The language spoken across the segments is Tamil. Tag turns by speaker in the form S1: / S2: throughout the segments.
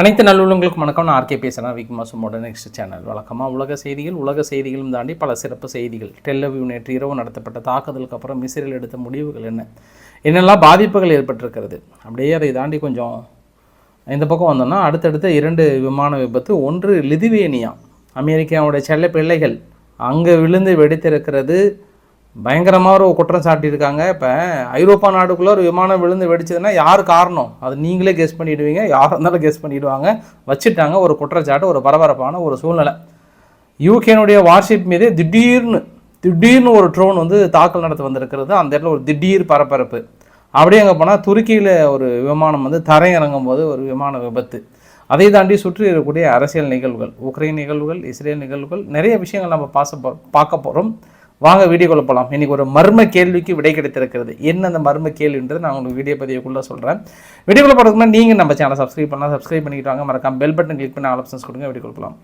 S1: அனைத்து நல்லுள்ளங்களுக்கும் வணக்கம். நான் ஆர்கே பேசுகிறேன் விக் மாசமோட நெக்ஸ்ட் சேனல் வழக்கமாக உலக செய்திகள் உலக செய்திகளும் தாண்டி பல சிறப்பு செய்திகள். டெல்லவியூ நேற்று இரவு நடத்தப்பட்ட தாக்குதலுக்கு அப்புறம் மிஸ்ரில் எடுத்த முடிவுகள் என்ன? என்னெல்லாம் பாதிப்புகள் ஏற்பட்டிருக்கிறது? அப்படியே அதை தாண்டி கொஞ்சம் இந்த பக்கம் வந்தோம்னா அடுத்தடுத்த இரண்டு விமான விபத்து ஒன்று லிதுவேனியா. அமெரிக்காவுடைய செல்ல பிள்ளைகள் அங்கே விழுந்து வெடித்திருக்கிறது. பயங்கரமாக ஒரு குற்றம் சாட்டியிருக்காங்க. இப்போ ஐரோப்பா நாடுக்குள்ளே ஒரு விமானம் விழுந்து வெடிச்சதுன்னா யார் காரணம்? அது நீங்களே கெஸ் பண்ணிடுவீங்க. யாராக இருந்தாலும் கெஸ் பண்ணிடுவாங்க. வச்சுட்டாங்க ஒரு குற்றச்சாட்டு ஒரு பரபரப்பான ஒரு சூழ்நிலை. யூகேனுடைய வார்ஷிப் மீது திடீர்னு திடீர்னு ஒரு ட்ரோன் வந்து தாக்கல் நடத்த வந்திருக்கிறது. அந்த இடத்துல ஒரு திடீர் பரபரப்பு. அப்படியே அங்கே போனால் துருக்கியில் ஒரு விமானம் வந்து தரையிறங்கும் போது ஒரு விமான விபத்து. அதை தாண்டி சுற்றி இருக்கக்கூடிய அரசியல் நிகழ்வுகள் உக்ரைன் நிகழ்வுகள் இஸ்ரேல் நிகழ்வுகள் நிறைய விஷயங்கள் நம்ம பாச பார்க்க போகிறோம் வாங்க வீடியோக்குள்ள போகலாம் இன்றைக்கி ஒரு மர்ம கேள்விக்கு விடை கிடைத்திருக்கிறது. என்ன அந்த மர்ம கேள்வின்றது நான் உங்களுக்கு வீடியோ பதிவுக்குள்ளே சொல்கிறேன் வீடியோக்குள்ள போகிறதுக்கு நீங்கள் நம்ம சேனலை சப்ஸ்கிரைப் பண்ணலாம். சப்ஸ்கிரைப் பண்ணிக்கிட்டு வாங்க. மறக்காம பெல் பட்டன் கிளிக் பண்ணி ஆப்ஷன்ஸ் கொடுங்க. வீடியோ போகலாம்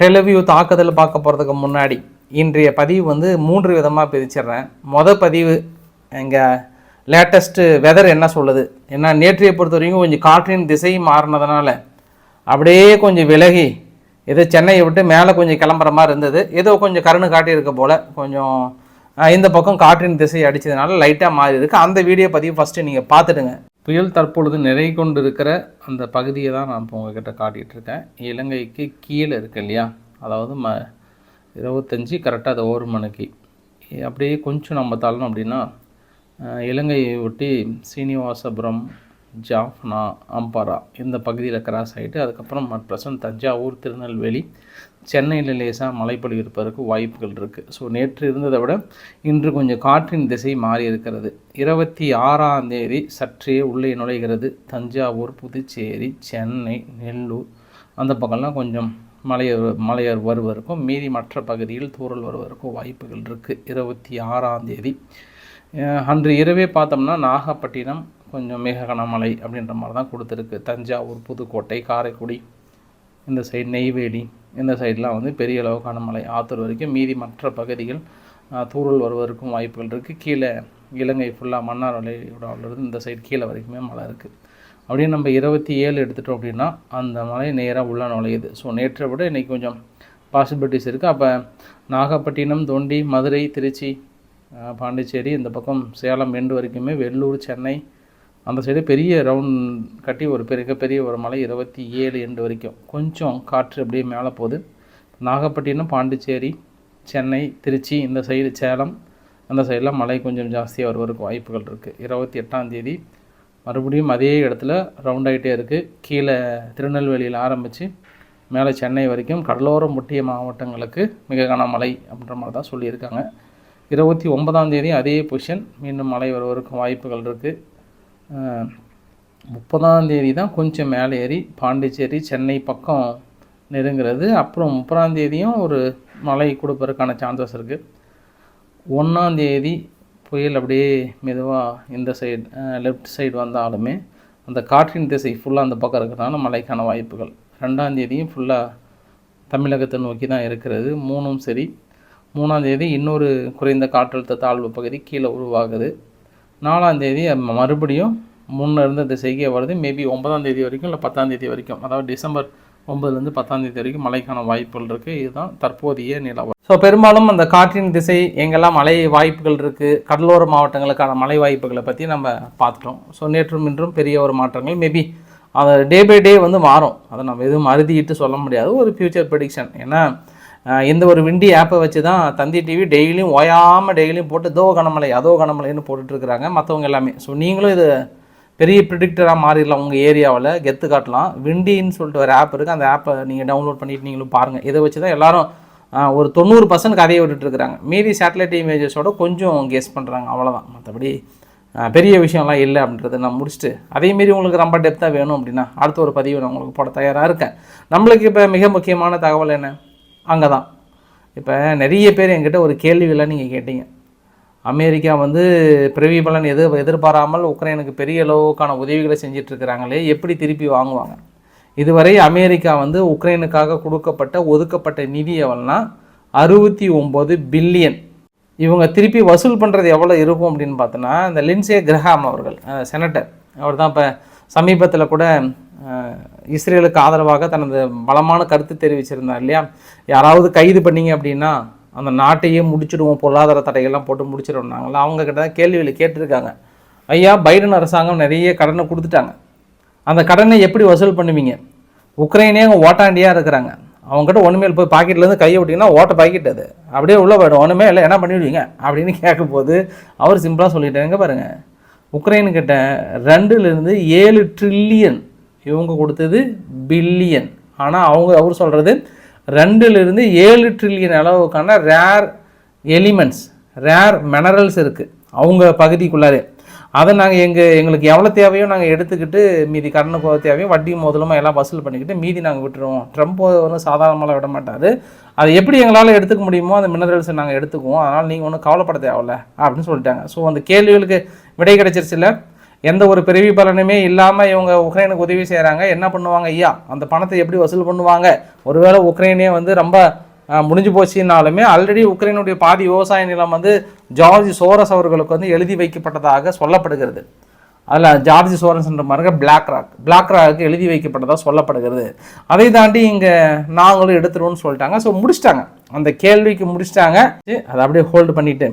S1: டெலிவியூ தாக்குதல் பார்க்க போகிறதுக்கு முன்னாடி இன்றைய பதிவு வந்து மூன்று விதமாக பிரிச்சிடுறேன். மொதல் பதிவு எங்கள் லேட்டஸ்ட்டு வெதர் என்ன சொல்லுது? ஏன்னா நேற்றைய பொறுத்த வரைக்கும் கொஞ்சம் காற்றின் திசை மாறினதுனால அப்படியே கொஞ்சம் விலகி ஏதோ சென்னையை விட்டு மேலே கொஞ்சம் கிளம்புற மாதிரி இருந்தது. ஏதோ கொஞ்சம் கருணு காட்டியிருக்க போல் கொஞ்சம் இந்த பக்கம் காற்றின் திசை அடித்ததுனால லைட்டாக மாறி இருக்கு. அந்த வீடியோ பதிவு ஃபஸ்ட்டு நீங்கள் பார்த்துடுங்க. புயல் தற்பொழுது நிறை கொண்டு இருக்கிற அந்த பகுதியை தான் நான் இப்போ உங்ககிட்ட காட்டிகிட்டு இருக்கேன். இலங்கைக்கு கீழே இருக்கு இல்லையா? அதாவது ம இருபத்தஞ்சி கரெக்டாக அது ஒரு மணிக்கு. அப்படியே கொஞ்சம் நம்ம தள்ளணும் அப்படின்னா இலங்கையை ஒட்டி சீனிவாசபுரம் ஜாஃப்னா அம்பாரா இந்த பகுதியில் கிராஸ் ஆகிட்டு அதுக்கப்புறம் ப்ரெசன்ட் தஞ்சாவூர் திருநெல்வேலி. சென்னையில் லேசாக மழைப்பொழிவு இருப்பதற்கு வாய்ப்புகள் இருக்குது ஸோ நேற்று இருந்ததை விட இன்று கொஞ்சம் காற்றின் திசை மாறி இருக்கிறது. இருபத்தி ஆறாம் தேதி சற்றே உள்ளே நுழைகிறது. தஞ்சாவூர் புதுச்சேரி சென்னை நெல்லூர். அந்த பக்கம்லாம் கொஞ்சம் மலையர் மலையர் வருவதற்கும் மீதி மற்ற பகுதியில் தூரல் வருவதற்கும் வாய்ப்புகள் இருக்குது இருபத்தி ஆறாம் தேதி. அன்று இரவே பார்த்தோம்னா நாகப்பட்டினம் கொஞ்சம் மிக கனமழை அப்படின்ற மாதிரி தான் கொடுத்துருக்கு. தஞ்சாவூர் புதுக்கோட்டை காரைக்குடி இந்த சைடு நெய்வேலி இந்த சைடெலாம் வந்து பெரிய அளவுக்கான மழை ஆத்தூர் வரைக்கும் மீதி மற்ற பகுதிகள் தூரல் வருவதற்கும் வாய்ப்புகள் இருக்குது கீழே இலங்கை ஃபுல்லாக மன்னார் வளைகுடாவிலிருந்து இந்த சைடு கீழே வரைக்குமே மழை இருக்குது அப்படியே நம்ம இருபத்தி ஏழு எடுத்துட்டோம் அப்படின்னா அந்த மழை நேராக உள்ள நுழையுது. ஸோ நேற்றை விட இன்றைக்கி கொஞ்சம் பாசிபிலிட்டிஸ் இருக்குது அப்போ நாகப்பட்டினம் தொண்டி மதுரை திருச்சி பாண்டிச்சேரி இந்த பக்கம் சேலம் எண்டு வரைக்குமே வெள்ளூர் சென்னை அந்த சைடு பெரிய ரவுண்ட் கட்டி ஒரு பெரிய பெரிய ஒரு மலை இருபத்தி ஏழு எண்டு வரைக்கும். கொஞ்சம் காற்று அப்படியே மேலே போகுது. நாகப்பட்டினம் பாண்டிச்சேரி சென்னை திருச்சி இந்த சைடு சேலம் அந்த சைடெலாம் மழை கொஞ்சம் ஜாஸ்தியாக வருவதற்கு வாய்ப்புகள் இருக்குது இருபத்தி எட்டாம் தேதி மறுபடியும் அதே இடத்துல ரவுண்ட் ஆகிட்டே இருக்குது கீழே திருநெல்வேலியில் ஆரம்பித்து மேலே சென்னை வரைக்கும் கடலோரம் முட்டிய மாவட்டங்களுக்கு மிக கனமழை அப்படின்ற மாதிரி தான் சொல்லியிருக்காங்க. இருபத்தி ஒன்பதாம் தேதி அதே பொசிஷன் மீண்டும் மழை வருவதற்கு வாய்ப்புகள் இருக்குது முப்பதாம் தேதி தான் கொஞ்சம் மேலே ஏறி பாண்டிச்சேரி சென்னை பக்கம் நெருங்கிறது. அப்புறம் முப்பதாம் தேதியும் ஒரு மழை கொடுப்பதற்கான சான்சஸ் இருக்குது ஒன்றாம் தேதி புயல் அப்படியே மெதுவாக இந்த சைடு லெஃப்ட் சைடு வந்தாலுமே அந்த காற்றின் திசை ஃபுல்லாக அந்த பக்கம் இருக்கிறதுனால மழைக்கான வாய்ப்புகள். ரெண்டாம் தேதியும் ஃபுல்லாக தமிழகத்தை நோக்கி தான் இருக்கிறது. மூணும் சரி. மூணாம் தேதி இன்னொரு குறைந்த காற்றழுத்த தாழ்வு பகுதி கீழே உருவாகுது. நாலாம் தேதி அது மறுபடியும் முன்ன இருந்த திசைக்கே வருது. மேபி ஒன்பதாம் தேதி வரைக்கும் இல்லை பத்தாம் தேதி வரைக்கும். அதாவது டிசம்பர் ஒன்பதுலேருந்து பத்தாம் தேதி வரைக்கும் மழைக்கான வாய்ப்புகள் இருக்குது இதுதான் தற்போதைய நிலவரம் ஸோ பெரும்பாலும் அந்த காற்றின் திசை எங்கெல்லாம் மழை வாய்ப்புகள் இருக்குது கடலோர மாவட்டங்களுக்கான மழை வாய்ப்புகளை பற்றி நம்ம பார்த்துட்டோம். ஸோ நேற்றும் இன்றும் பெரிய ஒரு மாற்றங்கள். மேபி அது டே பை டே வந்து மாறும். அதை நம்ம எதுவும் அறுதிட்டு சொல்ல முடியாது. ஒரு ஃப்யூச்சர் ப்ரெடிக்ஷன் ஏன்னா இந்த ஒரு விண்டி ஆப்பை வச்சு தான் தந்தி டிவி டெய்லியும் ஓயாமல் டெய்லியும் போட்டு தோ கனமலை அதோ கனமலைன்னு போட்டுட்ருக்குறாங்க மற்றவங்க எல்லாமே. ஸோ நீங்களும் இது பெரிய ப்ரிடிக்டராக மாறிடலாம் உங்கள் ஏரியாவில் கெத்து காட்டலாம். விண்டின்னு சொல்லிட்டு ஒரு ஆப் இருக்குது அந்த ஆப்பை நீங்கள் டவுன்லோட் பண்ணிட்டு நீங்களும் பாருங்கள் இதை வச்சு தான் எல்லோரும் ஒரு தொண்ணூறு பர்சன்ட் கதையை விட்டுட்டுருக்குறாங்க மீதி சேட்டலைட் இமேஜஸோட கொஞ்சம் கெஸ் பண்ணுறாங்க அவ்வளோதான் மற்றபடி பெரிய விஷயம்லாம் இல்லை அப்படின்றத நான் முடிச்சுட்டு அதேமாரி உங்களுக்கு ரொம்ப டெப்த்தாக வேணும் அப்படின்னா அடுத்த ஒரு பதிவு நான் உங்களுக்கு போட தயாராக இருக்கேன். நம்மளுக்கு இப்போ மிக முக்கியமான தகவல் என்ன? அங்கே தான் இப்போ நிறைய பேர் என்கிட்ட ஒரு கேள்விகளை நீங்கள் கேட்டீங்க. அமெரிக்கா வந்து பிரதிபலன் எது எதிர்பாராமல் உக்ரைனுக்கு பெரிய அளவுக்கான உதவிகளை செஞ்சிட்ருக்கிறாங்களே எப்படி திருப்பி வாங்குவாங்க? இதுவரை அமெரிக்கா வந்து உக்ரைனுக்காக கொடுக்கப்பட்ட ஒதுக்கப்பட்ட நிதி எவ்வளோனா அறுபத்தி ஒம்பது பில்லியன். இவங்க திருப்பி வசூல் பண்ணுறது எவ்வளோ இருக்கும் அப்படின்னு பார்த்தோன்னா இந்த லின்சே கிரஹாம் அவர்கள் செனட்டர் அவர் தான் இப்போ சமீபத்தில் கூட இஸ்ரேலுக்கு ஆதரவாக தனது பலமான கருத்து தெரிவிச்சிருந்தார் இல்லையா? யாராவது கைது பண்ணீங்க அப்படின்னா அந்த நாட்டையே முடிச்சிடுவோம் பொருளாதார தடைகள்லாம் போட்டு முடிச்சிடுவோம்னாங்களா அவங்க கிட்ட தான் கேள்விகளை கேட்டிருக்காங்க. ஐயா பைடன் அரசாங்கம் நிறைய கடனை கொடுத்துட்டாங்க. அந்த கடனை எப்படி வசூல் பண்ணுவீங்க? உக்ரைனே அவங்க ஓட்டாண்டியாக இருக்கிறாங்க. அவங்ககிட்ட ஒன்றுமே போய் பாக்கெட்லேருந்து கையை விட்டிங்கன்னா ஓட்ட பாக்கெட் அது. அப்படியே உள்ளே போய்டும். ஒன்றுமே இல்லை என்ன பண்ணிவிடுவீங்க அப்படின்னு கேட்கும்போது அவர் சிம்பிளாக சொல்லிட்டாங்க பாருங்கள் உக்ரைன்கிட்ட ரெண்டுலேருந்து ஏழு ட்ரில்லியன் இவங்க கொடுத்தது பில்லியன் ஆனால் அவங்க அவர் சொல்கிறது ரெண்டுலேருந்து ஏழு ட்ரில்லியன் அளவுக்கான ரேர் எலிமெண்ட்ஸ் ரேர் மினரல்ஸ் இருக்குது அவங்க பகுதிக்குள்ளாரே. அதை நாங்கள் எங்கள் எங்களுக்கு எவ்வளோ தேவையோ நாங்கள் எடுத்துக்கிட்டு மீதி கடனுக்கு தேவையோ வட்டி முதலுமா எல்லாம் வசூல் பண்ணிக்கிட்டு மீதி நாங்கள் விட்டுருவோம். ட்ரம்ப் ஒன்றும் சாதாரணமாக விட மாட்டார். அதை எப்படி எங்களால் எடுத்துக்க முடியுமோ அந்த மினரல்ஸை நாங்கள் எடுத்துக்குவோம். அதனால் நீங்கள் ஒன்றும் கவலைப்பட தேவையில்ல அப்படின்னு சொல்லிட்டாங்க. ஸோ அந்த கேள்விகளுக்கு விடை கிடைச்சிருச்சுல எந்த ஒரு பிறவி பலனுமே இல்லாமல் இவங்க உக்ரைனுக்கு உதவி செய்கிறாங்க என்ன பண்ணுவாங்க? ஐயா அந்த பணத்தை எப்படி வசூல் பண்ணுவாங்க? ஒருவேளை உக்ரைனே வந்து ரொம்ப முடிஞ்சு போச்சுன்னாலுமே ஆல்ரெடி உக்ரைனுடைய பாதி விவசாய நிலம் வந்து ஜார்ஜ் சோரஸ் அவர்களுக்கு வந்து எழுதி வைக்கப்பட்டதாக சொல்லப்படுகிறது. அதில் ஜார்ஜ் சோரஸ் என்ற மாதிரி பிளாக் ராக் பிளாக் ராக்கு எழுதி வைக்கப்பட்டதாக சொல்லப்படுகிறது. அதை தாண்டி இங்கே நாங்களும் எடுத்துருவோம்னு சொல்லிட்டாங்க. ஸோ முடிச்சிட்டாங்க. அந்த கேள்விக்கு முடிச்சிட்டாங்க. அதை அப்படியே ஹோல்டு பண்ணிவிட்டு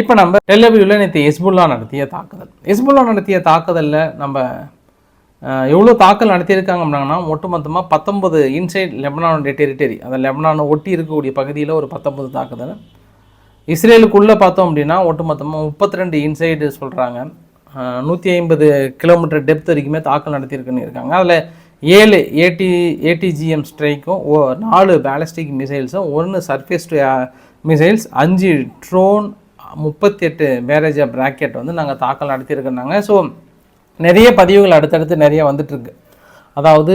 S1: இப்போ நம்ம டெல்லவியூவில் நேற்று எஸ்புல்லா நடத்திய தாக்குதல். எஸ்புல்லா நடத்திய தாக்குதலில் நம்ம எவ்வளோ தாக்கல் நடத்தியிருக்காங்க அப்படின்னா ஒட்டுமொத்தமாக பத்தொன்பது இன்சைட் லெபனானுடைய டெரிட்டரி அந்த லெபனானை ஒட்டி இருக்கக்கூடிய பகுதியில் ஒரு பத்தொன்பது தாக்குதல். இஸ்ரேலுக்குள்ளே பார்த்தோம் அப்படின்னா ஒட்டுமொத்தமாக முப்பத்தி ரெண்டு இன்சைடு சொல்கிறாங்க நூற்றி ஐம்பது கிலோமீட்டர் டெப்த் வரைக்குமே தாக்கல் நடத்தியிருக்குன்னு இருக்காங்க. அதில் ஏழு ஏடி ஏடிஜிஎம் ஸ்ட்ரைக்கும் ஓ நாலு பேலஸ்டிக் மிசைல்ஸும் ஒன்று சர்ஃபேஸ் மிசைல்ஸ் அஞ்சு ட்ரோன் முப்பத்தி எட்டு மேரேஜ் ஆஃப் ராக்கெட் வந்து நாங்கள் தாக்கல் நடத்தியிருக்கிறாங்க ஸோ நிறைய பதிவுகள் அடுத்தடுத்து நிறைய வந்துட்டுருக்கு. அதாவது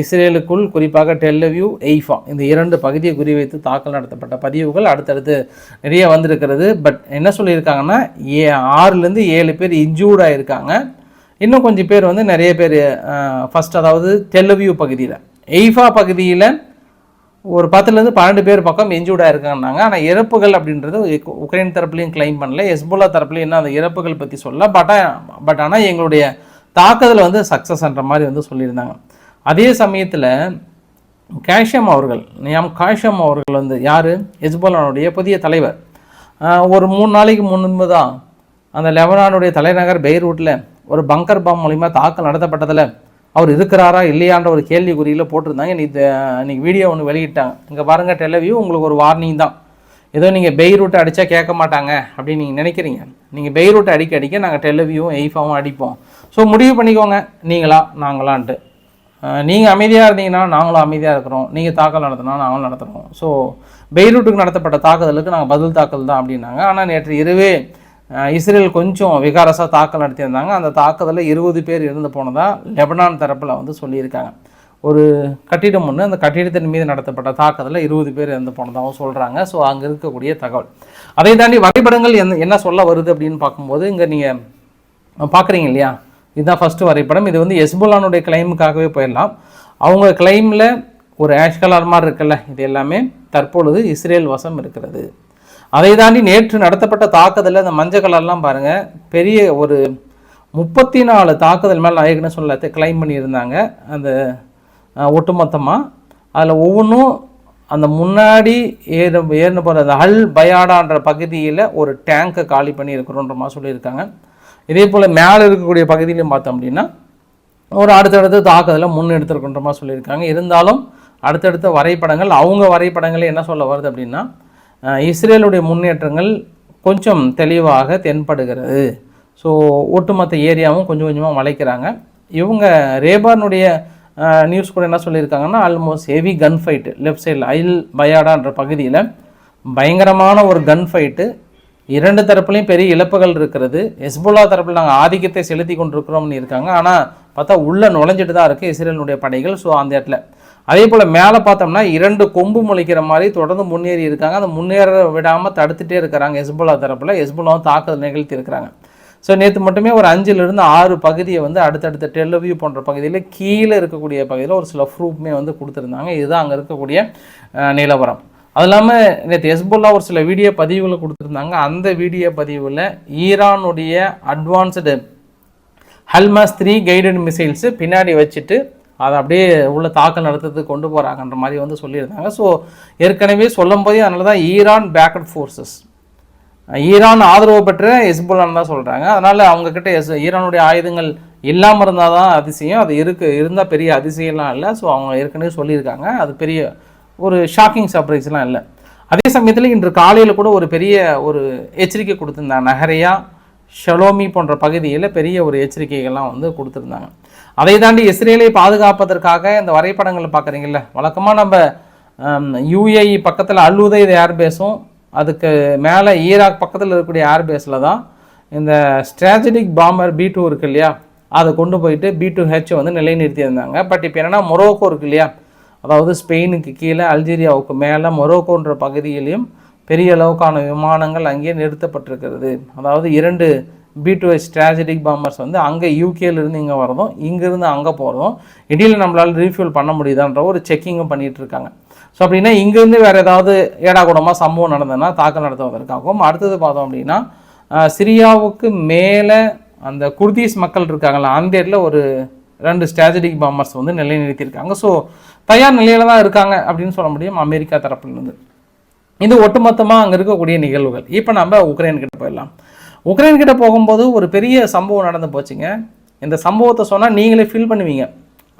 S1: இஸ்ரேலுக்குள் குறிப்பாக டெல்லவியூ எய்ஃபா இந்த இரண்டு பகுதியை குறிவைத்து தாக்கல் நடத்தப்பட்ட பதிவுகள் அடுத்தடுத்து நிறைய வந்திருக்கிறது. பட் என்ன சொல்லியிருக்காங்கன்னா ஏ ஆறுலேருந்து ஏழு பேர் இன்ஜூர்டாக இருக்காங்க இன்னும் கொஞ்சம் பேர் வந்து நிறைய பேர் ஃபஸ்ட் அதாவது டெல்லவியூ பகுதியில் எய்ஃபா பகுதியில் ஒரு பத்துலேருந்து பன்னெண்டு பேர் பக்கம் இன்ஜூர்டாக இருக்காங்கன்னாங்க ஆனால் இறப்புகள் அப்படின்றது உக்ரைன் தரப்புலையும் கிளைம் பண்ணல. எஸ்போலா தரப்புலையும் என்ன அந்த இறப்புகள் பற்றி சொல்ல பட் பட் ஆனால் எங்களுடைய தாக்குதல் வந்து சக்ஸஸ்ன்ற மாதிரி வந்து சொல்லியிருந்தாங்க. அதே சமயத்தில் கேஷம் அவர்கள் நியாம் காஷம் அவர்கள் வந்து யார்? எஸ்போலானுடைய புதிய தலைவர். ஒரு மூணு நாளைக்கு முன்பு தான் அந்த லெபனானுடைய தலைநகர் பெய்ரூட்டில் ஒரு பங்கர் பாம் மூலிமா தாக்கல் நடத்தப்பட்டதில் அவர் இருக்கிறாரா இல்லையான்ற ஒரு கேள்விக்குறியில் போட்டிருந்தாங்க. இன்னைக்கு இன்னைக்கு வீடியோ ஒன்று வெளியிட்டாங்க இங்கே பாருங்கள் டெலவியூ உங்களுக்கு ஒரு வார்னிங் தான். ஏதோ நீங்கள் பெய்ரூட்டை அடித்தா கேட்க மாட்டாங்க அப்படின்னு நீங்கள் நினைக்கிறீங்க. நீங்கள் பெய்ரூட்டை அடிக்க அடிக்க நாங்கள் டெலவியும் எய்ஃபாவும் அடிப்போம். ஸோ முடிவு பண்ணிக்கோங்க. நீங்களா நாங்களான்ட்டு. நீங்கள் அமைதியாக இருந்தீங்கன்னா நாங்களும் அமைதியாக இருக்கிறோம். நீங்கள் தாக்கல் நடத்தினா நாங்களும் நடத்துகிறோம் ஸோ பெய்ரூட்டுக்கு நடத்தப்பட்ட தாக்குதலுக்கு நாங்கள் பதில் தாக்கல் தான் அப்படின்னாங்க. ஆனால் நேற்று இரவே இஸ்ரேல் கொஞ்சம் விகாரசாக தாக்கல் நடத்தியிருந்தாங்க. அந்த தாக்குதலில் இருபது பேர் இறந்து போனதாக லெபனான் தரப்பில் வந்து சொல்லியிருக்காங்க. ஒரு கட்டிடம் ஒன்று அந்த கட்டிடத்தின் மீது நடத்தப்பட்ட தாக்குதலில் இருபது பேர் இறந்து போனதாகவும் சொல்கிறாங்க ஸோ அங்கே இருக்கக்கூடிய தகவல். அதை தாண்டி வரைபடங்கள் என்ன என்ன சொல்ல வருது அப்படின்னு பார்க்கும்போது இங்கே நீங்கள் பார்க்குறீங்க இல்லையா? இதுதான் ஃபஸ்ட்டு வரைபடம். இது வந்து எஸ்புல்லானுடைய கிளைமுக்காகவே போயிடலாம். அவங்க கிளைமில் ஒரு ஆஷ் கலர் மாதிரி இருக்குல்ல இது எல்லாமே தற்பொழுது இஸ்ரேல் வசம் இருக்கிறது. அதை தாண்டி நேற்று நடத்தப்பட்ட தாக்குதலில் அந்த மஞ்சள் கலர்லாம் பாருங்கள் பெரிய ஒரு முப்பத்தி நாலு தாக்குதல் மேலே நாயகன்னு சொல்ல கிளைம் பண்ணியிருந்தாங்க. அந்த ஒட்டுமொத்தமாக அதில் ஒவ்வொன்றும் அந்த முன்னாடி ஏறு ஏறின போகிற அந்த அல் பயாடான்ற பகுதியில் ஒரு டேங்கை காலி பண்ணி இருக்கிறோன்ற மாதிரி சொல்லியிருக்காங்க. இதே போல் மேலே இருக்கக்கூடிய பகுதியிலையும் பார்த்தோம் அப்படின்னா ஒரு அடுத்தடுத்து தாக்குதலை முன்னெடுத்துருக்குன்ற மாதிரி சொல்லியிருக்காங்க. இருந்தாலும் அடுத்தடுத்த வரைபடங்கள் அவங்க வரைபடங்களே என்ன சொல்ல வருது அப்படின்னா இஸ்ரேலுடைய முன்னேற்றங்கள் கொஞ்சம் தெளிவாக தென்படுகிறது. ஸோ ஒட்டுமொத்த ஏரியாவும் கொஞ்சம் கொஞ்சமாக வளைக்கிறாங்க இவங்க ரேபானுடைய நியூஸ் கூட என்ன சொல்லியிருக்காங்கன்னா almost heavy gun fight left சைடில் அயில் பயாடான்ற பகுதியில் பயங்கரமான ஒரு கன் ஃபைட்டு இரண்டு தரப்புலையும் பெரிய இழப்புகள் இருக்கிறது. எஸ்போலா தரப்பில் நாங்கள் ஆதிக்கத்தை செலுத்தி கொண்டிருக்கிறோம்னு இருக்காங்க. ஆனால் பார்த்தா உள்ளே நுழைஞ்சிட்டு தான் இருக்குது இஸ்ரேலினுடைய படைகள். ஸோ அந்த இடத்துல. அதே போல் மேலே பார்த்தோம்னா இரண்டு கொம்பு முளைக்கிற மாதிரி தொடர்ந்து முன்னேறி இருக்காங்க. அந்த முன்னேற விடாமல் தடுத்துகிட்டே இருக்கிறாங்க எஸ்போலா தரப்பில். எஸ்போலாவும் தாக்குதல் நிகழ்த்தி இருக்கிறாங்க. ஸோ நேற்று மட்டுமே ஒரு அஞ்சுலேருந்து ஆறு பகுதியை வந்து அடுத்தடுத்த டெல்லவியூ போன்ற பகுதியில் கீழே இருக்கக்கூடிய பகுதியில் ஒரு சில ப்ரூஃப்மே வந்து கொடுத்துருந்தாங்க. இதுதான் அங்கே இருக்கக்கூடிய நிலவரம். அது இல்லாமல் நேற்று எஸ்புல்லா ஒரு சில வீடியோ பதிவுகளை கொடுத்துருந்தாங்க. அந்த வீடியோ பதிவில் ஈரானுடைய advanced Almas three guided missiles பின்னாடி வச்சுட்டு அதை அப்படியே உள்ள தாக்கல் நடத்துறதுக்கு கொண்டு போகிறாங்கன்ற மாதிரி வந்து சொல்லியிருந்தாங்க. ஸோ ஏற்கனவே சொல்லும் போதே அதனால தான் ஈரான் பேக்கட் ஃபோர்ஸஸ் ஈரான் ஆதரவு பெற்ற ஹெஸ்புல்லான்னு தான் சொல்கிறாங்க அதனால் அவங்கக்கிட்ட எஸ் ஈரானுடைய ஆயுதங்கள் இல்லாமல் இருந்தால் தான் அதிசயம். அது இருக்கு இருந்தால் பெரிய அதிசயம்லாம் இல்லை. ஸோ அவங்க ஏற்கனவே சொல்லியிருக்காங்க. அது பெரிய ஒரு ஷாக்கிங் சர்ப்ரைஸ்லாம் இல்லை. அதே சமயத்தில் இன்று காலையில் கூட ஒரு பெரிய ஒரு எச்சரிக்கை கொடுத்துருந்தாங்க. நகரையாக ஷலோமி போன்ற பகுதியில் பெரிய ஒரு எச்சரிக்கைகள்லாம் வந்து கொடுத்துருந்தாங்க. அதை தாண்டி இஸ்ரேலை பாதுகாப்பதற்காக இந்த வரைபடங்களை பார்க்குறீங்கல்ல வழக்கமாக நம்ம யூஏஇ பக்கத்தில் அல்லுதைத் ஏர்பேஸும் அதுக்கு மேலே ஈராக் பக்கத்தில் இருக்கக்கூடிய ஏர்பேஸில் தான் இந்த ஸ்ட்ராட்டஜிக் பாம்பர் பி டூ இருக்கு இல்லையா அதை கொண்டு போயிட்டு பி டூ ஹெச் வந்து நிலைநிறுத்தியிருந்தாங்க பட் இப்போ என்னென்னா மொரோக்கோ இருக்கு இல்லையா அதாவது ஸ்பெயினுக்கு கீழே அல்ஜீரியாவுக்கு மேலே மொரோக்கோன்ற பகுதியிலையும் பெரிய அளவுக்கான விமானங்கள் அங்கே நிறுத்தப்பட்டிருக்கிறது. அதாவது இரண்டு பி டூ ஸ்ட்ராட்டஜிக் பாம்பர்ஸ் வந்து அங்கே யூகேலேருந்து இங்கே வரதும் இங்கேருந்து அங்கே போகிறதும் இடையில நம்மளால் ரீஃபியூல் பண்ண முடியுதான்ற ஒரு செக்கிங்கும் பண்ணிகிட்டு இருக்காங்க. ஸோ அப்படின்னா இங்கேருந்து வேறு ஏதாவது ஏடாகூடமாக சம்பவம் நடந்ததுன்னா தாக்கல் நடத்துவதற்காகவும் அடுத்தது பார்த்தோம் அப்படின்னா சிரியாவுக்கு மேலே அந்த குர்தீஸ் மக்கள் இருக்காங்களா அந்த இடத்துல ஒரு ரெண்டு ஸ்ட்ராட்டஜிக் பாம்பர்ஸ் வந்து நிலைநிறுத்தியிருக்காங்க. ஸோ தயார் நிலையில் தான் இருக்காங்க அப்படின்னு சொல்ல முடியும் அமெரிக்கா தரப்புலேருந்து. இது ஒட்டுமொத்தமாக அங்கே இருக்கக்கூடிய நிகழ்வுகள். இப்போ நம்ம உக்ரைன் கிட்ட போயிடலாம். உக்ரைன் கிட்ட போகும்போது ஒரு பெரிய சம்பவம் நடந்து போச்சுங்க. இந்த சம்பவத்தை சொன்னால் நீங்களே ஃபீல் பண்ணுவீங்க.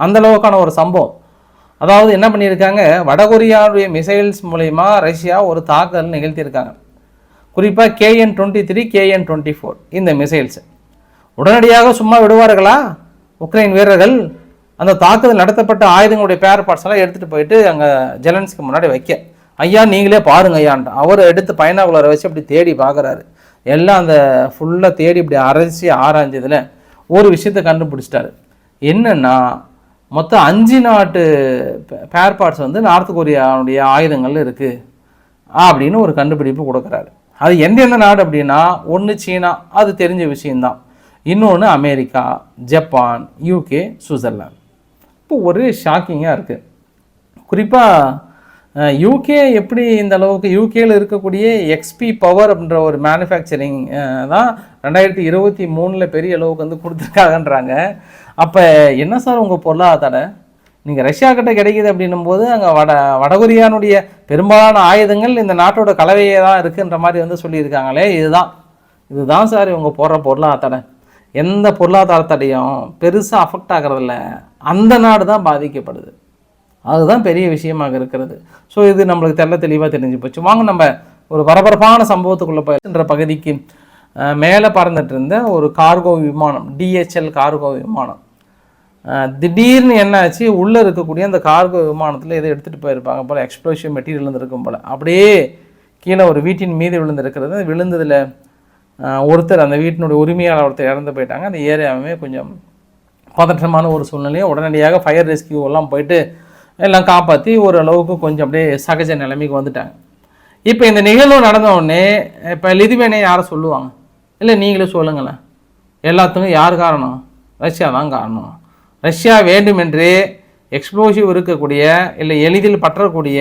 S1: அந்த அளவுக்கான ஒரு சம்பவம். அதாவது என்ன பண்ணியிருக்காங்க? வடகொரியாவுடைய மிசைல்ஸ் மூலயமா ரஷ்யா ஒரு தாக்குதல் நிகழ்த்தியிருக்காங்க. குறிப்பாக KN twenty three KN twenty four இந்த மிசைல்ஸ் உடனடியாக சும்மா விடுவார்களா? உக்ரைன் வீரர்கள் அந்த தாக்குதல் நடத்தப்பட்ட ஆயுதங்களுடைய பேர் பார்ட்ஸ் எல்லாம் எடுத்துகிட்டு போயிட்டு அங்கே ஜெலன்ஸ்க்கு முன்னாடி வைக்க. ஐயா நீங்களே பாருங்க ஐயான்ட்டு அவர் எடுத்து பைனாகுலரை வச்சு அப்படி தேடி பார்க்குறாரு எல்லாம் அந்த ஃபுல்லாக தேடி இப்படி அரைச்சி ஆராய்ஞ்சதில் ஒரு விஷயத்தை கண்டுபிடிச்சிட்டாரு. என்னென்னா மொத்தம் அஞ்சு நாட்டு பேர் பார்ட்ஸ் வந்து நார்த் கொரியாவுடைய ஆயுதங்கள் இருக்குது அப்படின்னு ஒரு கண்டுபிடிப்பு கொடுக்குறாரு. அது எந்தெந்த நாடு அப்படின்னா ஒன்று சீனா அது தெரிஞ்ச விஷயம்தான். இன்னொன்று அமெரிக்கா ஜப்பான் யூகே சுவிட்சர்லாந்து இப்போ ஒரே ஷாக்கிங்காக இருக்குது குறிப்பாக யூகே எப்படி இந்த அளவுக்கு யூகேயில் இருக்கக்கூடிய எக்ஸ்பி பவர் அப்படின்ற ஒரு மேனுஃபேக்சரிங் தான் ரெண்டாயிரத்தி இருபத்தி மூணில் பெரிய அளவுக்கு வந்து கொடுத்துருக்காங்கன்றாங்க. அப்போ என்ன சார் உங்கள் பொருளாதார? நீங்கள் ரஷ்யா கிட்ட கிடைக்குது அப்படின்னும் போது அங்கே வட வடகொரியானுடைய பெரும்பாலான ஆயுதங்கள் இந்த நாட்டோட கலவையே தான் இருக்குன்ற மாதிரி வந்து சொல்லியிருக்காங்களே இதுதான். இதுதான் சார் இவங்க போடுற பொருளாதார. எந்த பொருளாதாரத்தடையும் பெருசாக அஃபெக்ட் ஆகிறதில்ல. அந்த நாடு தான் பாதிக்கப்படுது. அதுதான் பெரிய விஷயமாக இருக்கிறது. ஸோ இது நம்மளுக்கு தெல்ல தெளிவாக தெரிஞ்சு போச்சு. வாங்க நம்ம ஒரு பரபரப்பான சம்பவத்துக்குள்ளே போயின்ற பகுதிக்கு மேலே பறந்துட்டு இருந்த ஒரு கார்கோ விமானம் டிஹெச்எல் கார்கோ விமானம். திடீர்னு என்னாச்சு? உள்ளே இருக்கக்கூடிய அந்த கார்கோ விமானத்தில் எதை எடுத்துகிட்டு போயிருப்பாங்க போல் எக்ஸ்ப்ளோசிவ் மெட்டீரியல் இருந்திருக்கும் போல். அப்படியே கீழே ஒரு வீட்டின் மீது விழுந்திருக்கிறது. விழுந்ததில் ஒருத்தர் அந்த வீட்டினுடைய உரிமையாளர் ஒருத்தர் இறந்து போயிட்டாங்க. அந்த ஏரியாவுமே கொஞ்சம் பதற்றமான ஒரு சூழ்நிலையை உடனடியாக ஃபயர் ரெஸ்கியூ எல்லாம் போயிட்டு எல்லாம் காப்பாற்றி ஓரளவுக்கு கொஞ்சம் அப்படியே சகஜ நிலைமைக்கு வந்துட்டாங்க. இப்போ இந்த நிகழ்வு நடந்த உடனே இப்போ லிதுவேனை யாரை சொல்லுவாங்க? இல்லை நீங்களே சொல்லுங்களேன். எல்லாத்துக்கும் யார் காரணம்? ரஷ்யா தான் காரணம். ரஷ்யா வேண்டுமென்றே எக்ஸ்ப்ளோசிவ் இருக்கக்கூடிய இல்லை எளிதில் பற்றக்கூடிய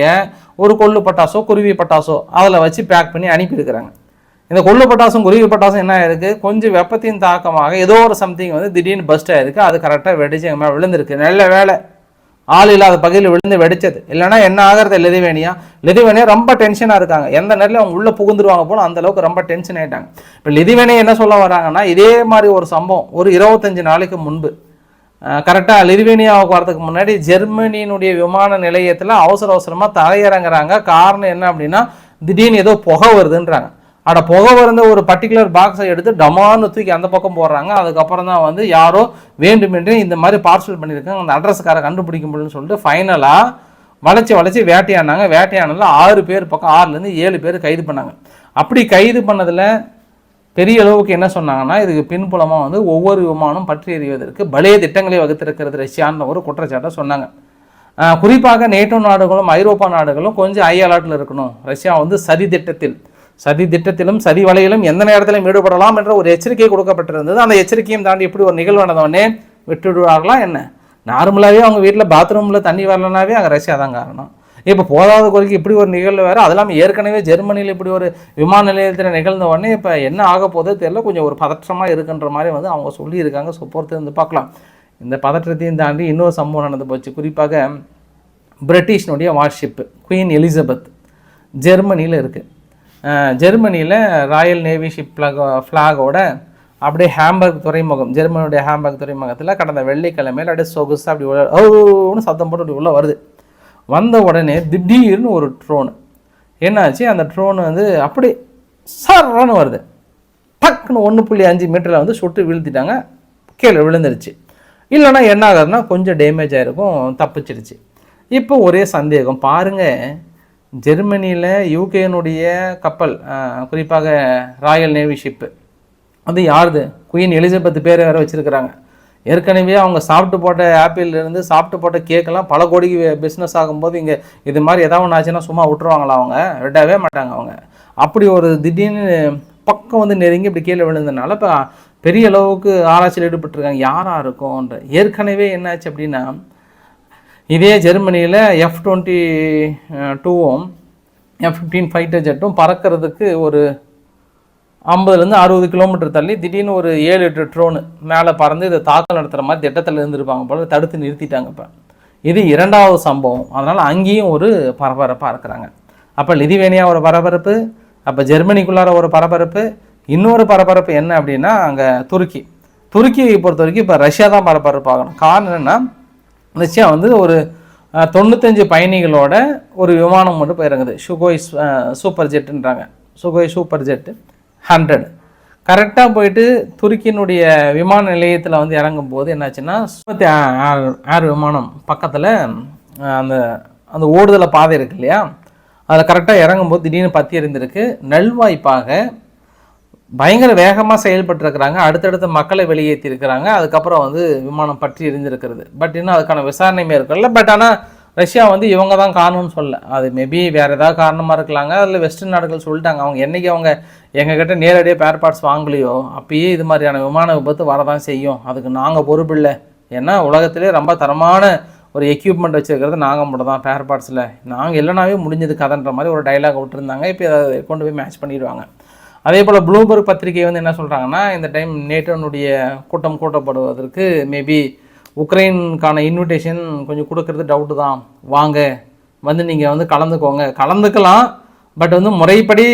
S1: ஒரு கொள்ளு பட்டாசோ குருவி பட்டாசோ அதில் வச்சு பேக் பண்ணி அனுப்பியிருக்கிறாங்க. இந்த கொள்ளு பட்டாசும் குருவி பட்டாசும் என்ன ஆயிருக்கு? கொஞ்சம் வெப்பத்தின் தாக்கமாக ஏதோ ஒரு சம்திங் வந்து திடீர்னு பஸ்ட் ஆயிருக்கு. அது கரெக்டாக வெடிச்சு எங்கள் மேலே விழுந்திருக்கு. நல்ல வேலை ஆள் இல்லாத பகுதியில் விழுந்து வெடிச்சது. இல்லைன்னா என்ன ஆகிறது லெதிவேனியா? லெதிவேனியா ரொம்ப டென்ஷனாக இருக்காங்க. எந்த நேரத்தில் அவங்க உள்ளே புகுந்துருவாங்க போல அந்த அளவுக்கு ரொம்ப டென்ஷன் ஆகிட்டாங்க இப்போ லிதிவேனியா என்ன சொல்ல வராங்கன்னா இதே மாதிரி ஒரு சம்பவம் ஒரு இருபத்தஞ்சு நாளைக்கு முன்பு. கரெக்டாக லிதுவேனியாவுக்கு வரதுக்கு முன்னாடி ஜெர்மனியினுடைய விமான நிலையத்தில் அவசர அவசரமாக தலையிறங்குறாங்க காரணம் என்ன அப்படின்னா திடீர்னு ஏதோ புகை வருதுன்றாங்க. அட புகை வருந்த ஒரு பர்டிகுலர் பாக்ஸை எடுத்து டமான்னு தூக்கி அந்த பக்கம் போடுறாங்க. அதுக்கப்புறம் தான் வந்து யாரோ வேண்டுமென்றே இந்த மாதிரி பார்சல் பண்ணியிருக்காங்க. அந்த அட்ரஸ்காரை கண்டுபிடிக்க முடியும்னு சொல்லிட்டு ஃபைனலாக வளைச்சி வளைச்சி வேட்டையாடினாங்க. வேட்டையானதில் ஆறு பேர் பக்கம் ஆறுலேருந்து ஏழு பேர் கைது பண்ணாங்க. அப்படி கைது பண்ணதில் பெரிய அளவுக்கு என்ன சொன்னாங்கன்னா இதுக்கு பின்புலமாக வந்து ஒவ்வொரு விமானம் பற்றி எறிவதற்கு பலே திட்டங்களை வகுத்திருக்கிறது ரஷ்யான்னு ஒரு குற்றச்சாட்டை சொன்னாங்க. குறிப்பாக நேட்டோ நாடுகளும் ஐரோப்பா நாடுகளும் கொஞ்சம் ஐ அலர்ட்டில் இருக்கணும். ரஷ்யா வந்து சதி திட்டத்தில். சதி திட்டத்திலும் சதி வலையிலும் எந்த நேரத்திலும் ஈடுபடலாம் என்ற ஒரு எச்சரிக்கை கொடுக்கப்பட்டிருந்தது. அந்த எச்சரிக்கையும் தாண்டி இப்படி ஒரு நிகழ்வு நடந்தவொடனே விட்டுவிடுவார்களா என்ன? நார்மலாகவே அவங்க வீட்டில் பாத்ரூமில் தண்ணி வரலனாவே அங்கே ரஷ்யா தான் காரணம். இப்போ போதாத குறைக்கு இப்படி ஒரு நிகழ்வு வேறு அது இல்லாமல் ஏற்கனவே ஜெர்மனியில் இப்படி ஒரு விமான நிலையத்தில் நிகழ்ந்த உடனே இப்போ என்ன ஆக போதோ தெரியல கொஞ்சம் ஒரு பதற்றமாக இருக்குன்ற மாதிரி வந்து அவங்க சொல்லியிருக்காங்க. ஸோ பொறுத்து வந்து பார்க்கலாம். இந்த பதற்றத்தையும் தாண்டி இன்னொரு சம்பவம் நடந்து போச்சு. குறிப்பாக பிரிட்டிஷ்னுடைய வார்ஷிப்பு குயின் எலிசபெத் ஜெர்மனியில் இருக்குது ஜெர்மனியில் ராயல் நேவி ஷிப் ஃப்ளாக் ஃப்ளாகோட அப்படியே ஹேம்பர்க் துறைமுகம் ஜெர்மனியுடைய ஹேம்பர்க் துறைமுகத்தில் கடந்த வெள்ளிக்கிழமையில் அப்படியே சொகுசாக அப்படி உள்ள ஓன்னு சத்தம் போட்டு அப்படி உள்ளே வருது. வந்த உடனே திடீர்னு ஒரு ட்ரோனு என்னாச்சு? அந்த ட்ரோன் வந்து அப்படி சரன்னு வருது. டக்குன்னு ஒன்று புள்ளி அஞ்சு மீட்டரில் வந்து சுட்டு வீழ்த்திட்டாங்க. கீழே விழுந்துருச்சு. இல்லைன்னா என்ன ஆகுதுன்னா கொஞ்சம் டேமேஜ் ஆகிருக்கும் தப்பிச்சிருச்சு. இப்போ ஒரே சந்தேகம். பாருங்கள் ஜெர்மனியில் யூகேனுடைய கப்பல் குறிப்பாக ராயல் நேவி ஷிப்பு அது யாருது? குயின் எலிசபெத் பேர் வேறு வச்சுருக்கிறாங்க. ஏற்கனவே அவங்க சாப்பிட்டு போட்ட ஆப்பிள்லேருந்து சாப்பிட்டு போட்ட கேக்கெல்லாம் பல கோடிக்கு பிஸ்னஸ் ஆகும்போது இங்கே இது மாதிரி ஏதாவது ஒன்று ஆச்சுன்னா சும்மா விட்டுருவாங்களா அவங்க? விடவே மாட்டாங்க அவங்க. அப்படி ஒரு திடீர்னு பக்கம் வந்து நெருங்கி இப்படி கீழே விழுந்ததுனால இப்போ பெரிய அளவுக்கு ஆராய்ச்சியில் ஈடுபட்டிருக்காங்க. யாராக இருக்கும்ன்ற ஏற்கனவே என்னாச்சு அப்படின்னா இதே ஜெர்மனியில் எஃப் டுவெண்ட்டி டூவும் எஃப் ஃபிஃப்டீன் ஃபைட்டர் ஜெட்டும் பறக்கிறதுக்கு ஒரு ஐம்பதுலேருந்து அறுபது கிலோமீட்டர் தள்ளி திடீர்னு ஒரு ஏழு எட்டு ட்ரோனு மேலே பறந்து இதை தாக்கல் நடத்துகிற மாதிரி திட்டத்தில் இருந்திருப்பாங்க போல தடுத்து நிறுத்திட்டாங்க இப்போ. இது இரண்டாவது சம்பவம். அதனால் அங்கேயும் ஒரு பரபரப்பாக இருக்கிறாங்க. அப்போ லிதிவேனியா ஒரு பரபரப்பு அப்போ ஜெர்மனிக்குள்ளார ஒரு பரபரப்பு இன்னொரு பரபரப்பு என்ன அப்படின்னா அங்கே துருக்கி. துருக்கியை பொறுத்த வரைக்கும் இப்போ ரஷ்யா தான் பரபரப்பாகணும். காரணம் என்னென்னா ரஷ்யா வந்து ஒரு தொண்ணூத்தஞ்சு பயணிகளோட ஒரு விமானம் மட்டும் போயிறங்குது. சுகோய் சூப்பர் ஜெட்டுன்றாங்க சுகோய் சூப்பர் ஜெட்டு ஹண்ட்ரட் கரெக்டாக போயிட்டு துருக்கியினுடைய விமான நிலையத்தில் வந்து இறங்கும் போது என்னாச்சுன்னா சுமத்தி ஏர் ஏர் விமானம் பக்கத்தில் அந்த அந்த ஓடுதலை பாதை இருக்கு இல்லையா? அதில் கரெக்டாக இறங்கும்போது திடீர்னு பற்றி எறிந்திருக்கு நல்வாய்ப்பாக பயங்கர வேகமாக செயல்பட்டுருக்கிறாங்க. அடுத்தடுத்து மக்களை வெளியேற்றி இருக்கிறாங்க அதுக்கப்புறம் வந்து விமானம் பற்றி எரிஞ்சிருக்கிறது பட் இன்னும் அதுக்கான விசாரணை மேற்கொள்ள பட் ஆனால் ரஷ்யா வந்து இவங்க தான் காரணம்னு சொல்ல அது மேபி வேறு ஏதாவது காரணமாக இருக்கலாங்க. அதில் வெஸ்டர்ன் நாடுகள் சொல்லிட்டாங்க. அவங்க என்றைக்கு அவங்க எங்ககிட்ட நேரடியாக பேர் பார்ட்ஸ் வாங்கலையோ அப்பயே இது மாதிரியான விமான விபத்து வரதான் செய்யும். அதுக்கு நாங்கள் பொறுப்பில்லை ஏன்னா உலகத்திலே ரொம்ப தரமான ஒரு எக்யூப்மெண்ட் வச்சுருக்கிறது நாங்கள் மட்டும் தான் பேர் பார்ட்ஸில் நாங்கள் இல்லைனாவே முடிஞ்சது கதைன்ற மாதிரி ஒரு டைலாக் விட்டுருந்தாங்க. இப்போ அதை கொண்டு போய் மேட்ச் பண்ணிடுவாங்க. அதே போல் ப்ளூம்பர்க் பத்திரிகை வந்து என்ன சொல்கிறாங்கன்னா இந்த டைம் நேட்டோனுடைய கூட்டம் கூட்டப்படுவதற்கு மேபி உக்ரைனுக்கான இன்விடேஷன் கொஞ்சம் கொடுக்கறது டவுட்டு தான். வாங்க வந்து நீங்கள் வந்து கலந்துக்கோங்க. கலந்துக்கலாம் பட் வந்து முறைப்படி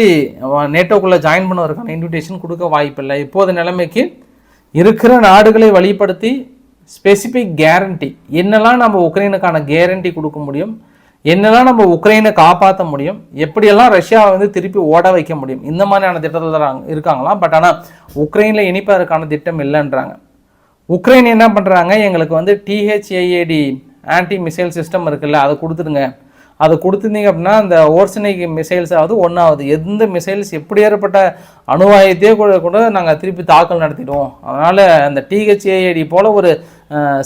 S1: நேட்டோக்குள்ளே ஜாயின் பண்ணுவதற்கான இன்விடேஷன் கொடுக்க வாய்ப்பில்லை. இப்போது நிலைமைக்கு இருக்கிற நாடுகளை வழிப்படுத்தி ஸ்பெசிஃபிக் கேரண்டி என்னெல்லாம் நம்ம உக்ரைனுக்கான கேரண்டி கொடுக்க முடியும் என்னெல்லாம் நம்ம உக்ரைனை காப்பாற்ற முடியும் எப்படியெல்லாம் ரஷ்யாவை வந்து திருப்பி ஓட வைக்க முடியும் இந்த மாதிரியான திட்டத்தில் தான் இருக்காங்களாம். பட் ஆனால் உக்ரைனில் இனிப்பதற்கான திட்டம் இல்லைன்றாங்க. உக்ரைன் என்ன பண்ணுறாங்க எங்களுக்கு வந்து டிஹெச்ஏஏடி ஆன்டி மிசைல் சிஸ்டம் இருக்குல்ல அதை கொடுத்துடுங்க. அதை கொடுத்துருந்தீங்க அப்படின்னா அந்த ஓர்சனிக் மிசைல்ஸ் ஆகுது ஒன்றாவது எந்த மிசைல்ஸ் எப்படி ஏற்பட்ட அணுவாயத்தையே கூட கூட நாங்கள் திருப்பி தாக்கல் நடத்திடுவோம். அதனால் அந்த டிஹெச்ஏஏடி போல் ஒரு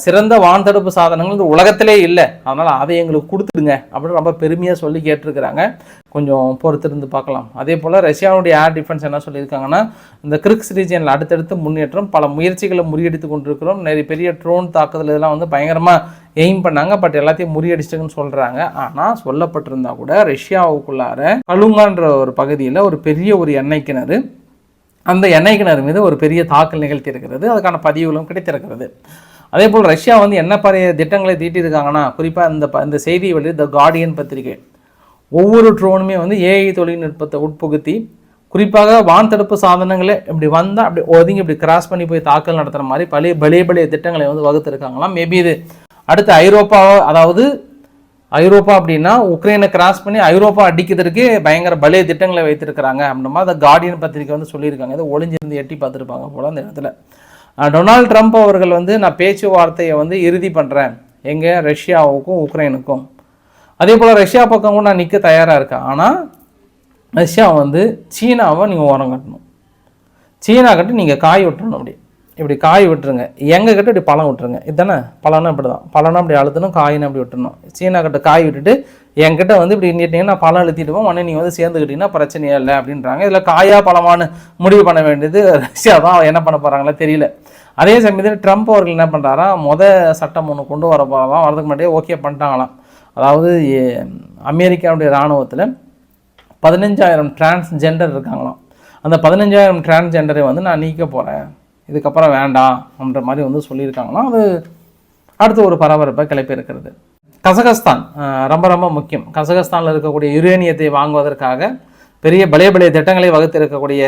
S1: சிறந்த வான் தடுப்பு சாதனங்கள் இந்த உலகத்திலே இல்லை. அதனால் அதை எங்களுக்கு கொடுத்துடுங்க அப்படின்னு ரொம்ப பெருமையாக சொல்லி கேட்டிருக்கிறாங்க. கொஞ்சம் பொறுத்திருந்து பார்க்கலாம். அதே போல் ரஷ்யாவுடைய ஏர் டிஃபென்ஸ் என்ன சொல்லியிருக்காங்கன்னா இந்த கிரிக்ஸ் ரீஜியனில் அடுத்தடுத்து முன்னேற்றம் பல முயற்சிகளை முறியடித்து கொண்டிருக்கிறோம். நிறைய பெரிய ட்ரோன் தாக்குதல் இதெல்லாம் வந்து பயங்கரமாக எய்ம் பண்ணாங்க. பட் எல்லாத்தையும் முறியடிச்சிட்டுன்னு சொல்கிறாங்க ஆனால் சொல்லப்பட்டிருந்தா கூட ரஷ்யாவுக்குள்ளார கலுங்கான்ற ஒரு பகுதியில் ஒரு பெரிய ஒரு எண்ணெய் கிணறு. அந்த எண்ணெய் கிணறு மீது ஒரு பெரிய தாக்கல் நிகழ்த்தி இருக்கிறது அதுக்கான பதிவுகளும் கிடைத்திருக்கிறது. அதே போல் ரஷ்யா வந்து என்ன பழைய திட்டங்களை தீட்டியிருக்காங்கன்னா குறிப்பாக இந்த ப- இந்த செய்தி வெளி த கார்டியன் பத்திரிகை. ஒவ்வொரு ட்ரோனுமே வந்து ஏஐ தொழில்நுட்பத்தை உட்புகுத்தி குறிப்பாக வான் தடுப்பு சாதனங்களே இப்படி வந்தால் அப்படி ஒதுங்கி இப்படி கிராஸ் பண்ணி போய் தாக்கல் நடத்துகிற மாதிரி பழைய பழைய பழைய திட்டங்களை வந்து வகுத்துருக்காங்களாம். மேபி இது அடுத்து ஐரோப்பா அதாவது ஐரோப்பா அப்படின்னா உக்ரைனை கிராஸ் பண்ணி ஐரோப்பா அடிக்கிறதுக்கு பயங்கர பலே திட்டங்களை வைத்திருக்கிறாங்க அப்படின்ற மாதிரி அந்த கார்டியன் பத்திரிக்கை வந்து சொல்லியிருக்காங்க. இதை ஒளிஞ்சிருந்து எட்டி பார்த்துருப்பாங்க போல அந்த இடத்துல. டொனால்ட் ட்ரம்ப் அவர்கள் வந்து நான் பேச்சுவார்த்தையை வந்து இறுதி பண்ணுறேன் எங்கே? ரஷ்யாவுக்கும் உக்ரைனுக்கும். அதே போல் ரஷ்யா பக்கமும் நான் நிற்க தயாராக இருக்கேன். ஆனால் ரஷ்யா வந்து சீனாவை நீங்கள் ஓரம் கட்டணும். சீனா கட்டி நீங்கள் காய் விட்டுறணும் அப்படி இப்படி காய் விட்டுருங்க. எங்கள் கிட்ட இப்படி பழம் விட்டுருங்க. இதுதானே? பழம்னா இப்படி தான் பழம்னா அப்படி அழுத்தணும் காயினா அப்படி விட்டுறணும். சீனா கிட்ட காய் விட்டுட்டு என்கிட்ட வந்து இப்படி நீட்டிங்கன்னா பழம் பழம் அழுத்திடுவோம் உடனே நீங்கள் வந்து சேர்ந்துக்கிட்டீங்கன்னா பிரச்சனையே இல்லை அப்படின்றாங்க. இதில் காயா பழமானு முடிவு பண்ண வேண்டியது ரஷ்யா தான். என்ன பண்ண போகிறாங்களா தெரியல. அதே சமயத்தில் ட்ரம்ப் அவர்கள் என்ன பண்ணுறாரா மொத சட்டம் ஒன்று கொண்டு வர தான் வரதுக்கு முன்னாடியே ஓகே பண்ணிட்டாங்களாம். அதாவது அமெரிக்காவுடைய இராணுவத்தில் பதினஞ்சாயிரம் டிரான்ஸ்ஜெண்டர் இருக்காங்களாம். அந்த பதினஞ்சாயிரம் டிரான்ஸ்ஜெண்டரை வந்து நான் நீக்க போகிறேன் இதுக்கப்புறம் வேண்டாம் அப்படின்ற மாதிரி வந்து சொல்லியிருக்காங்களாம். அது அடுத்து ஒரு பரபரப்பை கிளப்பி இருக்கிறது. கசகஸ்தான் ரொம்ப ரொம்ப முக்கியம். கசகஸ்தானில் இருக்கக்கூடிய யுரேனியத்தை வாங்குவதற்காக பெரிய பலே பலே திட்டங்களை வகுத்து இருக்கக்கூடிய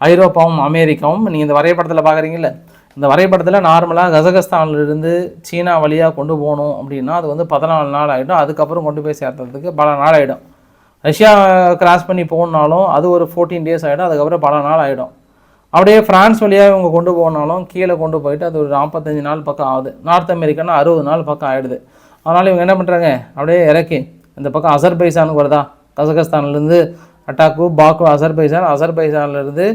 S1: ஐரோப்பாவும் அமெரிக்காவும் நீங்கள் இந்த வரைபடத்தில் பார்க்குறீங்களே இந்த வரைபடத்தில் நார்மலாக கசகஸ்தான்லேருந்து சீனா வழியாக கொண்டு போகணும் அப்படின்னா அது வந்து பதினாலு நாள் ஆகிடும் அதுக்கப்புறம் கொண்டு போய் சேர்த்ததுக்கு பல நாள் ஆகிடும் ரஷ்யா கிராஸ் பண்ணி போகணுனாலும் அது ஒரு ஃபோர்டீன் டேஸ் ஆகிடும் அதுக்கப்புறம் பல நாள் ஆகிடும் அப்படியே ஃப்ரான்ஸ் வழியாக இவங்க கொண்டு போனாலும் கீழே கொண்டு போயிட்டு அது ஒரு நாற்பத்தஞ்சு நாள் பக்கம் ஆகுது. நார்த் அமெரிக்கானா அறுபது நாள் பக்கம் ஆகிடுது அதனால் இவங்க என்ன பண்ணுறாங்க அப்படியே இறக்கி இந்த பக்கம் அசர்பைசானுக்கு வருதா? கசகஸ்தான்லேருந்து அட்டாக்கு பாக்கு அசர்பைசான் அசர்பைசான்லேருந்து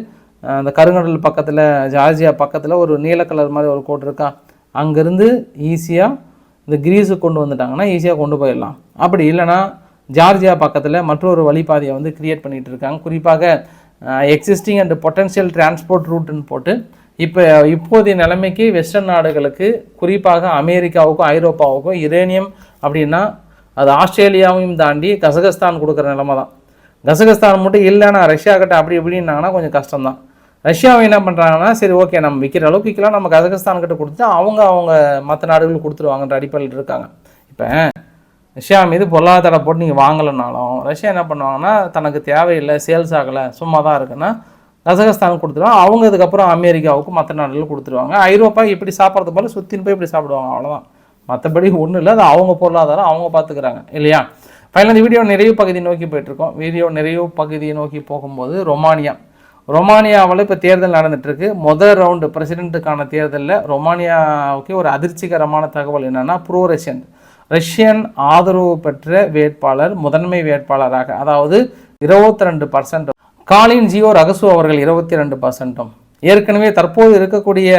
S1: அந்த கருங்கடல் பக்கத்தில் ஜார்ஜியா பக்கத்தில் ஒரு நீல கலர் மாதிரி ஒரு கோட் இருக்கா? அங்கேருந்து ஈஸியாக இந்த கிரீஸுக்கு கொண்டு வந்துட்டாங்கன்னா ஈஸியாக கொண்டு போயிடலாம். அப்படி இல்லைன்னா ஜார்ஜியா பக்கத்தில் மற்றொரு வழிபாதையை வந்து கிரியேட் பண்ணிகிட்டு இருக்காங்க. குறிப்பாக எக்ஸிஸ்டிங் அண்ட் பொட்டன்ஷியல் டிரான்ஸ்போர்ட் ரூட்டுன்னு போட்டு இப்போ இப்போதைய நிலைமைக்கு வெஸ்டர்ன் நாடுகளுக்கு குறிப்பாக அமெரிக்காவுக்கும் ஐரோப்பாவுக்கும் யுரேனியம் அப்படின்னா அது ஆஸ்திரேலியாவையும் தாண்டி கசகஸ்தான் கொடுக்குற நிலமை தான் கசகஸ்தான் மட்டும் இல்லைன்னா ரஷ்யா கிட்ட அப்படி இப்படின்னாங்கன்னா கொஞ்சம் கஷ்டம்தான். ரஷ்யாவை என்ன பண்ணுறாங்கன்னா சரி ஓகே நம்ம விற்கிற அளவுக்கு விற்கலாம். நம்ம கஜகஸ்தான் கிட்ட கொடுத்து அவங்க அவங்க மற்ற நாடுகளுக்கு கொடுத்துருவாங்கன்ற அடிப்படையில் இருக்காங்க. இப்போ ரஷ்யா மீது பொருளாதார போட்டு நீங்கள் வாங்கலைனாலும் ரஷ்யா என்ன பண்ணுவாங்கன்னா தனக்கு தேவையில்லை சேல்ஸ் ஆகலை சும்மா தான் இருக்குன்னா கசகஸ்தானுக்கு கொடுத்துருவாங்க. அவங்க இதுக்கப்புறம் அமெரிக்காவுக்கு மற்ற நாடுகளுக்கு கொடுத்துருவாங்க. ஐரோப்பா இப்படி சாப்பிட்றது போல சுற்றின்னு போய் இப்படி சாப்பிடுவாங்க அவ்வளோதான் மற்றபடி ஒன்றும் இல்லை அது அவங்க பொருளாதாரம் அவங்க பார்த்துக்கிறாங்க இல்லையா? ஃபைனல் இந்த வீடியோ நிறைவு பகுதி நோக்கி போயிட்டுருக்கோம். வீடியோ நிறைவு பகுதியை நோக்கி போகும்போது ரொமானியா. ரொமானியாவில் இப்போ தேர்தல் நடந்துட்டு முதல் ரவுண்டு பிரசிடென்ட்டுக்கான தேர்தலில் ரொமானியாவுக்கு ஒரு அதிர்ச்சிகரமான தகவல் என்னென்னா ப்ரோ ரஷ்யன் ரஷ்யன் ஆதரவு பெற்ற வேட்பாளர் முதன்மை வேட்பாளராக அதாவது இருபத்தி ரெண்டு பர்சன்ட் காலின் ஜியோ ரகசு அவர்கள் இருபத்தி ரெண்டு பர்சன்ட்டும் ஏற்கனவே தற்போது இருக்கக்கூடிய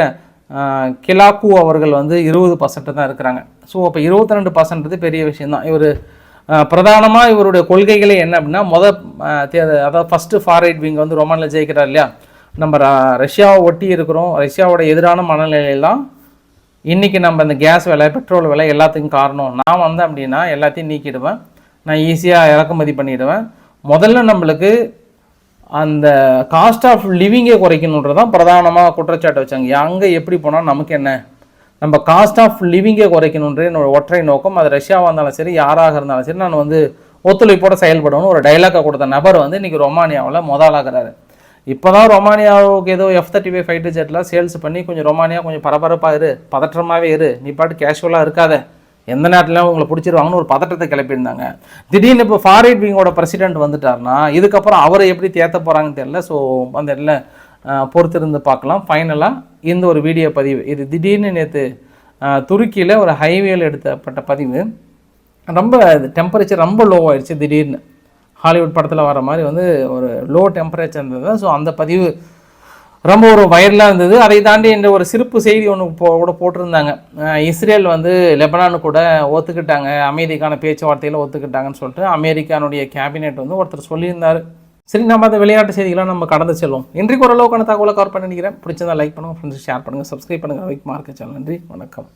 S1: கிலாக்கு அவர்கள் வந்து இருபது பர்சன்ட் தான் இருக்கிறாங்க. ஸோ அப்போ இருபத்தி ரெண்டு பர்சன்ட் பெரிய விஷயம்தான். இவர் பிரதானமாக இவருடைய கொள்கைகளே என்ன அப்படின்னா முத அதாவது ஃபஸ்ட்டு ஃபார்ரைட் விங் வந்து ரொமானில் ஜெயிக்கிறார் இல்லையா? நம்ம ர- ரஷ்யாவை ஒட்டி இருக்கிறோம். ரஷ்யாவோட எதிரான மனநிலையெல்லாம் இன்றைக்கி நம்ம இந்த கேஸ் விலை பெட்ரோல் விலை எல்லாத்துக்கும் காரணம். நான் வந்தேன் அப்படின்னா எல்லாத்தையும் நீக்கிடுவேன். நான் ஈஸியாக இறக்குமதி பண்ணிவிடுவேன் முதல்ல நம்மளுக்கு அந்த காஸ்ட் ஆஃப் லிவிங்கே குறைக்கணுன்றது தான் பிரதானமாக குற்றச்சாட்டு வச்சாங்க. அங்கே எப்படி போனால் நமக்கு என்ன? நம்ம காஸ்ட் ஆஃப் லிவிங்கே குறைக்கணுன்ற என்னோட ஒற்றை நோக்கம். அது ரஷ்யாவாக இருந்தாலும் சரி யாராக இருந்தாலும் சரி நான் வந்து ஒத்துழைப்போட செயல்படணும்னு ஒரு டைலாக்கை கொடுத்த நபர் வந்து இன்றைக்கி ரொமானியாவில் முதலாகிறாரு. இப்போ தான் ரொமானியாவுக்கு ஏதோ எஃப் தேர்ட்டி ஃபைவ் ஃபைட்டர் ஜெட்லாம் சேல்ஸ் பண்ணி கொஞ்சம் ரொமானியா கொஞ்சம் பரபரப்பாக இரு பதற்றமாகவே இரு நீ பாட்டு கேஷுவலாக இருக்காத. எந்த நேரத்துலையும் உங்களை பிடிச்சிருவாங்கன்னு ஒரு பதட்டத்தை கிளப்பியிருந்தாங்க. திடீர்னு இப்போ ஃபாரிட் விங்கோட பிரசிடென்ட் வந்துட்டார்னா இதுக்கப்புறம் அவரை எப்படி தேத்த போகிறாங்கன்னு தெரியல. ஸோ அந்த இடத்துல பொறுத்திருந்து பார்க்கலாம். ஃபைனலாக இந்த ஒரு வீடியோ பதிவு. இது திடீர்னு நேற்று துருக்கியில் ஒரு ஹைவேல எடுத்தப்பட்ட பதிவு. ரொம்ப டெம்பரேச்சர் ரொம்ப லோ ஆயிடுச்சு திடீர்னு. ஹாலிவுட் படத்தில் வர மாதிரி வந்து ஒரு லோ டெம்பரேச்சர் இருந்தது. ஸோ அந்த பதிவு ரொம்ப ஒரு வைரலாக இருந்தது. அதை தாண்டி இந்த ஒரு சிறப்பு செய்தி ஒன்று போ கூட போட்டிருந்தாங்க. இஸ்ரேல் வந்து லெபனானு கூட ஒத்துக்கிட்டாங்க. அமைதிக்கான பேச்சுவார்த்தையில் ஒத்துக்கிட்டாங்கன்னு சொல்லிட்டு அமெரிக்கானுடைய கேபினெட் வந்து ஒருத்தர் சொல்லியிருந்தார். சரி நம்ம அந்த விளையாட்டு செய்திகளாக நம்ம கடந்து செல்வோம். இன்றைக்கு ஓரளவுக்கான தகவலை கவர் பண்ணி நினைக்கிறேன். பிடிச்சதா லைக் பண்ணுங்கள் ஃப்ரெண்ட்ஸ் ஷேர் பண்ணுங்கள் சப்ஸ்கிரைப் பண்ணுங்கள் வைக் மார்க்க சேனல் நன்றி வணக்கம்.